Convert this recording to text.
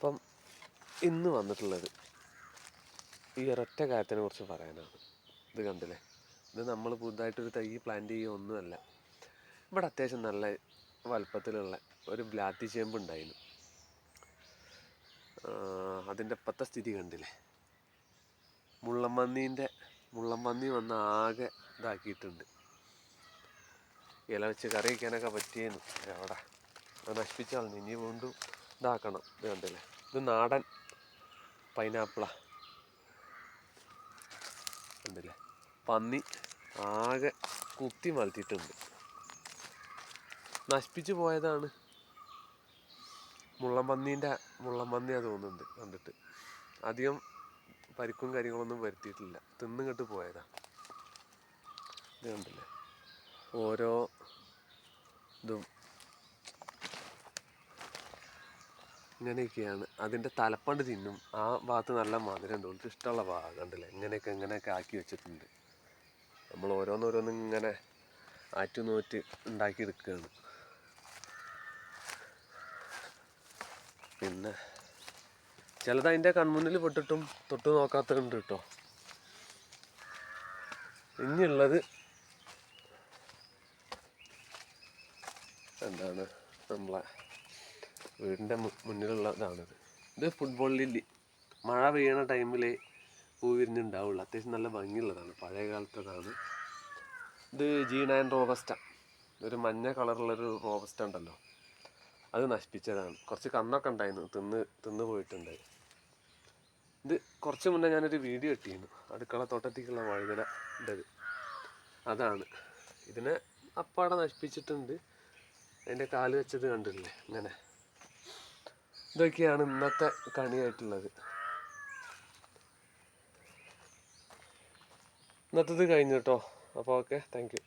അപ്പം ഇന്ന് വന്നിട്ടുള്ളത് ഈ ഒരൊറ്റ കാര്യത്തിനെ കുറിച്ച് പറയാനാണ്. ഇത് കണ്ടില്ലേ? ഇത് നമ്മൾ പുതുതായിട്ടൊരു തൈ പ്ലാന്റ് ചെയ്യുക ഒന്നുമല്ല. ഇവിടെ അത്യാവശ്യം നല്ല വലുപ്പത്തിലുള്ള ഒരു ബ്ലാത്തി ചേമ്പ് ഉണ്ടായിരുന്നു. അതിന്റെ ഇപ്പത്തെ സ്ഥിതി കണ്ടില്ലേ? മുള്ളമ്പന്നീന്റെ മുള്ളമ്പന്നി വന്ന് ആകെ ഇതാക്കിയിട്ടുണ്ട്. ഇല വെച്ച് കറി വയ്ക്കാനൊക്കെ പറ്റിയേന്നു അവിടെ അത് നശിപ്പിച്ചാൽ ഇനി വീണ്ടും ഇതാക്കണം. ഇത് കണ്ടില്ലേ? ഇത് നാടൻ പൈനാപ്പിളാ കണ്ടില്ലേ? പന്നി ആകെ കുത്തി മലത്തിയിട്ടുണ്ട് നശിപ്പിച്ചു പോയതാണ്. മുള്ളമ്പന്നീന്റെ അത് തോന്നുന്നുണ്ട് കണ്ടിട്ട്. അധികം പരിക്കും കാര്യങ്ങളൊന്നും വരുത്തിയിട്ടില്ല. തിന്നിങ്ങോട്ട് പോയതാ. ഇത് കണ്ടില്ലേ? ഓരോ ഇതും ഇങ്ങനെയൊക്കെയാണ്. അതിന്റെ തലപ്പണ്ട് തിന്നും. ആ ഭാഗത്ത് നല്ല മധുരം ഓൾക്ക് ഇഷ്ടമുള്ള ഭാഗം ഇങ്ങനെയൊക്കെ ഇങ്ങനെയൊക്കെ ആക്കി വെച്ചിട്ടുണ്ട്. നമ്മൾ ഓരോന്നോരോന്നും ഇങ്ങനെ ആറ്റു ആറ്റുനോറ്റ് ഉണ്ടാക്കിയെടുക്കുകയാണ് പിന്നെ ചിലത് അതിന്റെ കൺമുന്നിൽ പെട്ടിട്ടും തൊട്ട് നോക്കാത്തതുണ്ട് കേട്ടോ. ഇനിയുള്ളത് എന്താണ്? നമ്മളെ വീടിന്റെ മുന്നിലുള്ള ഇതാണിത് ഇത് ഫുട്ബോൾ ലില്ലി മഴ പെയ്യണ ടൈമിൽ പൂ വിരിഞ്ഞുണ്ടാവുള്ളൂ അത്യാവശ്യം നല്ല ഭംഗിയുള്ളതാണ്. പഴയ കാലത്തതാണ്. ഇത് ജീ നയൻ റോബസ്റ്റ ഒരു മഞ്ഞ കളറുള്ളൊരു റോബസ്റ്റ ഉണ്ടല്ലോ. അത് നശിപ്പിച്ചതാണ്. കുറച്ച് കന്നൊക്കെ ഉണ്ടായിരുന്നു. തിന്ന് തിന്ന് പോയിട്ടുണ്ട്. ഇത് കുറച്ച് മുന്നേ ഞാനൊരു വീഡിയോ ഇട്ടിരുന്നു. അടുക്കള തോട്ടത്തേക്കുള്ള വഴുതന അതാണ്. ഇതിനെ അപ്പാടെ നശിപ്പിച്ചിട്ടുണ്ട്. അതിന്റെ കാൽ വെച്ചത് കണ്ടില്ലേ? ഇങ്ങനെ. ഇതൊക്കെയാണ് ഇന്നത്തെ കണിയായിട്ടുള്ളത്. ഇന്നത്തത് കഴിഞ്ഞു കേട്ടോ അപ്പോൾ ഓക്കെ താങ്ക് യു